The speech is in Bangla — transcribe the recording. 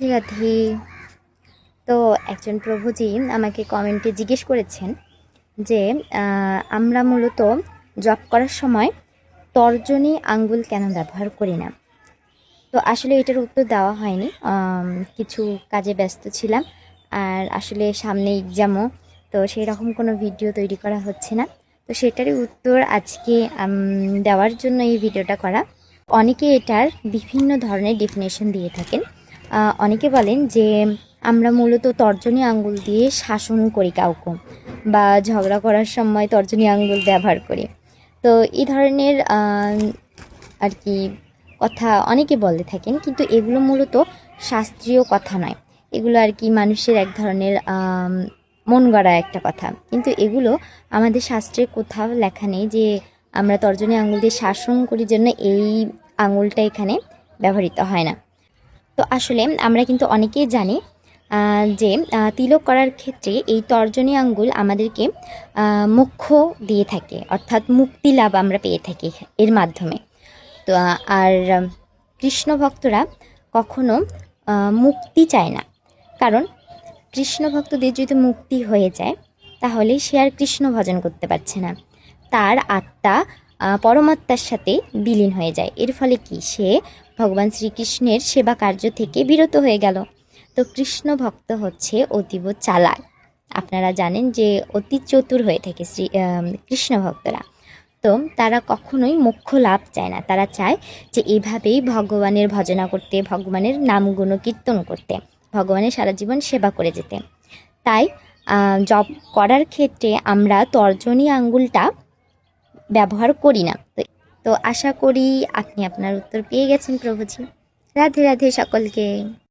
রাধে। তো একজন প্রভুজি আমাকে কমেন্টে জিজ্ঞেস করেছেন যে আমরা মূলত জব করার সময় তর্জনী আঙ্গুল কেন ব্যবহার করি না? তো আসলে এটার উত্তর দেওয়া হয়নি। কিছু কাজে ব্যস্ত ছিলাম আর আসলে সামনে এক্সামও তো সেই রকম কোনো ভিডিও তৈরি করা হচ্ছে না। তো সেটারই উত্তর আজকে দেওয়ার জন্য এই ভিডিওটা করা। অনেকে এটার বিভিন্ন ধরনের ডেফিনেশন দিয়ে থাকেন। অনেকে বলেন যে আমরা মূলত তর্জনী আঙ্গুল দিয়ে শাসন করি কাউকে বা ঝগড়া করার সময় তর্জনী আঙ্গুল ব্যবহার করি। তো এই ধরনের আর কি কথা অনেকে বলে থাকেন, কিন্তু এগুলো মূলত শাস্ত্রীয় কথা নয়। এগুলো আর কি মানুষের এক ধরনের মন গড়া একটা কথা। কিন্তু এগুলো আমাদের শাস্ত্রে কোথাও লেখা নেই যে আমরা তর্জনী আঙুল দিয়ে শাসন করি জন্য এই আঙুলটা এখানে ব্যবহৃত হয় না। তো আসলে আমরা কিন্তু অনেকেই জানি যে তিলক করার ক্ষেত্রে এই তর্জনী আঙ্গুল আমাদেরকে মোক্ষ দিয়ে থাকে, অর্থাৎ মুক্তি লাভ আমরা পেয়ে থাকি এর মাধ্যমে। তো, আর কৃষ্ণ ভক্তরা কখনো মুক্তি চায় না। কারণ, কৃষ্ণ ভক্তদের যদি মুক্তি হয়ে যায়, তাহলে সে আর কৃষ্ণ ভজন করতে পারছে না। তার আত্মা পরমাত্মার সাথে বিলীন হয়ে যায়। এর ফলে কি? সে ভগবান শ্রীকৃষ্ণের সেবা কার্য থেকে বিরত হয়ে গেল। তো কৃষ্ণ ভক্ত হচ্ছে অতীব চালাক। আপনারা জানেন যে অতি চতুর হয়ে থাকে শ্রী কৃষ্ণ ভক্তরা। তো তারা কখনোই মোক্ষ লাভ চায় না। তারা চায় যে এভাবেই ভগবানের ভজনা করতে, ভগবানের নামগুণ কীর্তন করতে, ভগবানের সারা জীবন সেবা করে যেতে। তাই জব করার ক্ষেত্রে আমরা তর্জনী আঙ্গুলটা ব্যবহার করি না। তো আশা করি আপনি আপনার উত্তর পেয়ে গেছেন প্রভুজি। রাধে রাধে সকলকে।